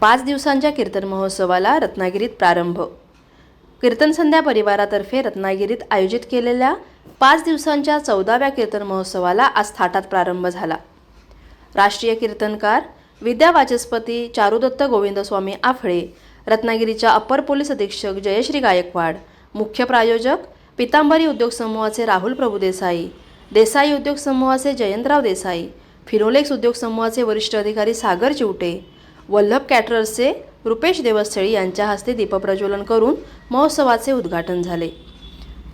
पाच दिवसांच्या कीर्तन महोत्सवाला रत्नागिरीत प्रारंभ. कीर्तन संध्या परिवारातर्फे रत्नागिरीत आयोजित केलेल्या पाच दिवसांच्या चौदाव्या कीर्तन महोत्सवाला आज थाटात प्रारंभ झाला. राष्ट्रीय कीर्तनकार विद्या वाचस्पती चारुदत्त गोविंदस्वामी आफळे रत्नागिरीच्या अप्पर पोलीस अधीक्षक जयश्री गायकवाड मुख्य प्रायोजक पितांबरी उद्योग समूहाचे राहुल प्रभुदेसाई देसाई उद्योग समूहाचे जयंतराव देसाई फिनोलेक्स उद्योग समूहाचे वरिष्ठ अधिकारी सागर चिवटे वल्लभ कॅटरर्सचे रुपेश देवस्थळी यांच्या हस्ते दीपप्रज्वलन करून महोत्सवाचे उद्घाटन झाले.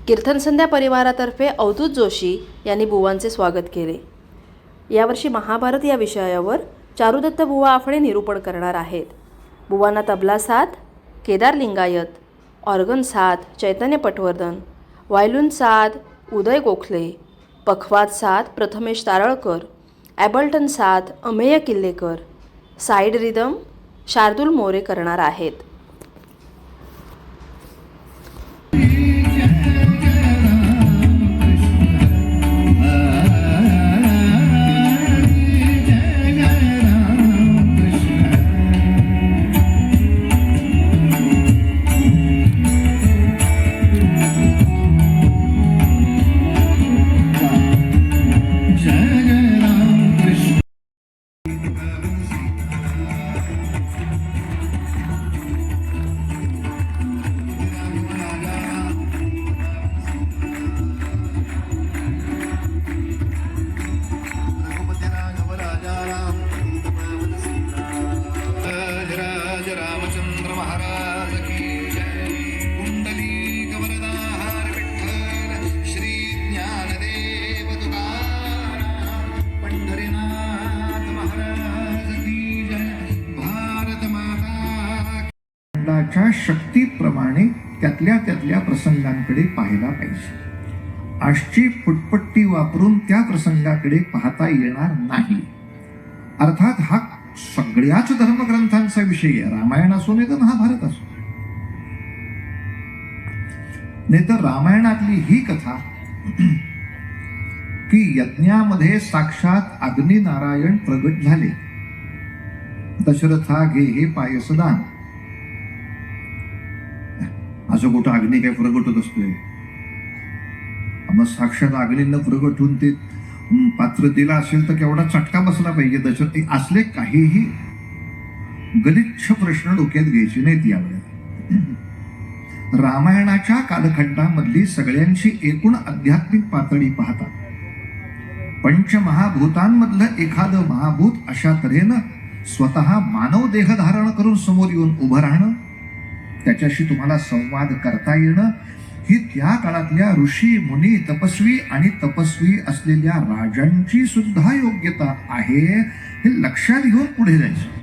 कीर्तन संध्या परिवारातर्फे अवधूत जोशी यांनी बुवांचे स्वागत केले. यावर्षी महाभारत या विषयावर चारुदत्त बुवा आफळे निरूपण करणार आहेत. बुवांना तबला साथ केदार लिंगायत ऑर्गन साथ चैतन्य पटवर्धन वायलून साथ उदय गोखले पखवाद साथ प्रथमेश तारळकर ॲबल्टन साथ अमेय किल्लेकर साईड रिदम शार्दूल मोरे करणार आहेत. पंढरीनाथ शक्तीप्रमाणे त्यातल्या त्यातल्या प्रसंगांकडे पाहायला पाहिजे. आजची फुटपट्टी वापरून त्या प्रसंगाकडे पाहता येणार नाही. अर्थात हा सगळ्याच धर्मग्रंथांचा विषय आहे. रामायण असो नाही तर महाभारत असो. नाही तर रामायणातली ही कथा की यज्ञामध्ये साक्षात अग्निनारायण प्रगट झाले. दशरथा घे हे पायसदान. असं कुठं अग्नी काय प्रगटत होत असतोय? मग साक्षात अग्नीनं प्रगट होऊन ते पात्र दिला असेल तर केवढा चटका बसला पाहिजे? दशरथ असले काहीही गलिच्छ प्रश्न डोक्यात घ्यायचे नाहीत यावेळेला रामायणाच्या कालखंडामधली सगळ्यांची एकूण आध्यात्मिक पातळी पाहता. पंचमहाभूतांमधलं एखादं महाभूत अशा तऱ्हेनं स्वतः मानव देह धारण करून समोर येऊन उभं राहणं त्याच्याशी तुम्हाला संवाद करता येणं ही त्या काळातल्या ऋषी मुनी तपस्वी आणि तपस्वी असलेल्या राजांची सुद्धा योग्यता आहे हे लक्षात घेऊन पुढे जायचं.